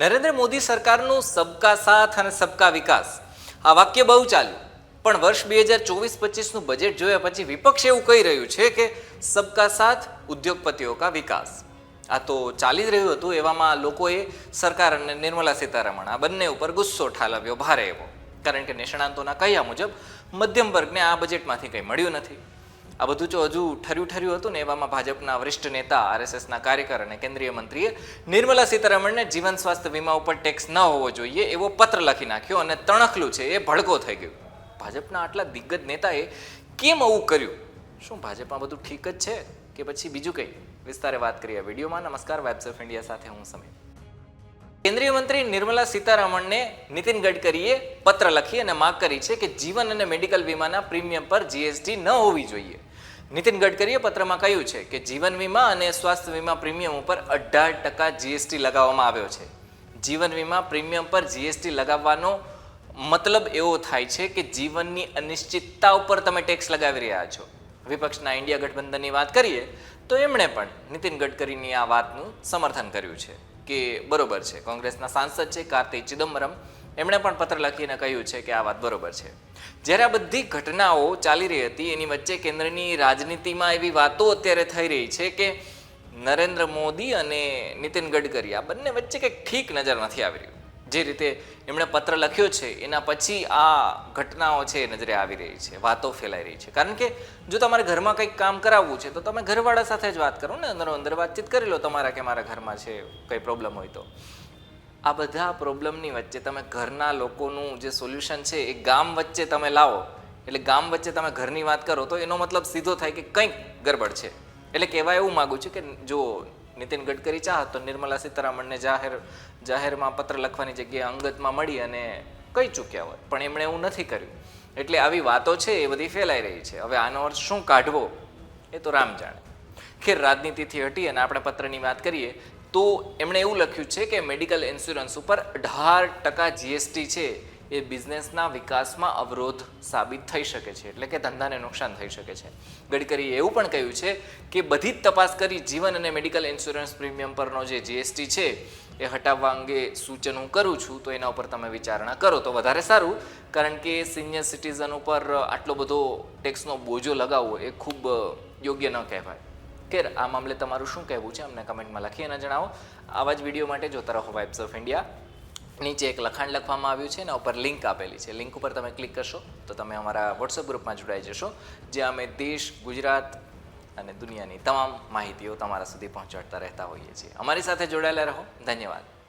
નરેન્દ્ર મોદી સરકારનું સબકા સાથ અને સબકા વિકાસ. આ વાક્ય બહુ ચાલ્યું. પણ વર્ષ બે હજાર ચોવીસ પચીસનું બજેટ જોયા પછી વિપક્ષ એવું કહી રહ્યું છે કે સબકા સાથ ઉદ્યોગપતિઓ કા વિકાસ. આ તો ચાલી જ રહ્યું હતું, એવામાં લોકોએ સરકાર અને નિર્મલા સીતારમણ, આ બંને ઉપર ગુસ્સો ઠાલવ્યો, ભારે એવો. કારણ કે નિષ્ણાંતોના કહ્યા મુજબ મધ્યમ વર્ગને આ બજેટમાંથી કંઈ મળ્યું નથી. આ બધું જો હજુ ઠર્યું ઠર્યું હતું ને એવામાં ભાજપના વરિષ્ઠ નેતા આરએસએસના કાર્યકર અને કેન્દ્રીય મંત્રીએ નિર્મલા સીતારમણને જીવન સ્વાસ્થ્ય વીમા ઉપર ટેક્સ ન હોવો જોઈએ એવો પત્ર લખી નાખ્યો અને તણખલું છે, એ ભડકો થઈ ગયું. ભાજપના આટલા દિગ્ગજ નેતાએ કેમ આવું કર્યું? શું ભાજપમાં બધું ઠીક જ છે? કે પછી બીજું કંઈ? વિસ્તારે વાત કરીએ વિડીયોમાં. નમસ્કાર વેબ્સ ઓફ ઇન્ડિયા સાથે હું સમીર. કેન્દ્રીય મંત્રી નિર્મલા સીતારમણને નીતિન ગડકરીએ પત્ર લખી અને માગ કરી છે કે જીવન અને મેડિકલ વીમાના પ્રીમિયમ પર જીએસટી ન હોવી જોઈએ. નીતિન ગડકરીએ પત્રમાં કહ્યું છે કે જીવન વીમા અને સ્વાસ્થ્ય વીમા પ્રીમિયમ ઉપર અઢાર ટકા જીએસટી લગાવવામાં આવ્યો છે. જીવન વીમા પ્રીમિયમ પર જીએસટી લગાવવાનો મતલબ એવો થાય છે કે જીવનની અનિશ્ચિતતા ઉપર તમે ટેક્સ લગાવી રહ્યા છો. વિપક્ષના ઇન્ડિયા ગઠબંધનની વાત કરીએ તો એમણે પણ નીતિન ગડકરીની આ વાતનું સમર્થન કર્યું છે. કે બરોબર છે. કોંગ્રેસના સાંસદ છે કાર્તિક ચિદમ્બરમ. એમણે પણ પત્ર લખીને કહ્યું છે કે આ વાત બરોબર છે. જ્યારે આ બધી ઘટનાઓ ચાલી રહી હતી, એની વચ્ચે કેન્દ્રની રાજનીતિમાં એવી વાતો અત્યારે થઈ રહી છે કે નરેન્દ્ર મોદી અને નીતિન ગડકરી આ બંને વચ્ચે કંઈક ઠીક નજર નથી આવી રહ્યું. જે રીતે એમણે પત્ર લખ્યો છે, એના પછી આ ઘટનાઓ છે નજરે આવી રહી છે, વાતો ફેલાઈ રહી છે. કારણ કે જો તમારે ઘરમાં કંઈક કામ કરાવવું છે, તો તમે ઘરવાળા સાથે જ વાત કરો ને અંદરો અંદર વાતચીત કરી લો તમારા કે મારા ઘરમાં છે, કંઈ પ્રોબ્લેમ હોય તો. આ બધા પ્રોબ્લેમની વચ્ચે તમે ઘરના લોકોનું જે સોલ્યુશન છે, એ ગામ વચ્ચે તમે લાવો. એટલે ગામ વચ્ચે તમે ઘરની વાત કરો, તો એનો મતલબ સીધો થાય કે કંઈક ગરબડ છે. એટલે કહેવા એવું માગું છું કે જો નીતિન ગડકરી ચાહત તો નિર્મલા સીતારામણને જાહેર જાહેરમાં પત્ર લખવાની જગ્યાએ અંગતમાં મળી અને કહી ચૂક્યા હોત પણ એમણે એવું નથી કર્યું. એટલે આવી વાતો છે એ બધી ફેલાઈ રહી છે. હવે આનો અર્થ શું કાઢવો એ તો રામ જાણે. ખેર રાજનીતિથી હટી અને આપણે પત્રની વાત કરીએ, તો એમણે એવું લખ્યું છે કે મેડિકલ ઇન્સ્યોરન્સ ઉપર અઢાર ટકા જીએસટી છે એ બિઝનેસના વિકાસમાં અવરોધ સાબિત થઈ શકે છે, એટલે કે ધંધાને નુકસાન થઈ શકે છે. ગડકરીએ એવું પણ કહ્યું છે કે બધી જ તપાસ કરી જીવન અને મેડિકલ ઇન્સ્યોરન્સ પ્રીમિયમ પરનો જે જીએસટી છે એ હટાવવા અંગે સૂચન હું કરું છું, તો એના ઉપર તમે વિચારણા કરો તો વધારે સારું. કારણ કે સિનિયર સિટીઝન ઉપર આટલો બધો ટેક્સનો બોજો લગાવવો એ ખૂબ યોગ્ય ન કહેવાય. ખેર, આ મામલે તમારું શું કહેવું છે? અમને કમેન્ટમાં લખી અને જણાવો. આવા જ વીડિયો માટે જોતા રહો વાઇબ્સ ઓફ ઇન્ડિયા નીચે એક લખાણ લખવામાં આવ્યું છે એના ઉપર લિંક આપેલી છે. લિંક ઉપર તમે ક્લિક કરશો તો તમે અમારા વોટ્સઅપ ગ્રુપમાં જોડાઈ જશો, જ્યાં અમે દેશ, ગુજરાત અને દુનિયાની તમામ માહિતીઓ તમારા સુધી પહોંચાડતા રહેતા હોઈએ છીએ. અમારી સાથે જોડાયેલા રહો. ધન્યવાદ.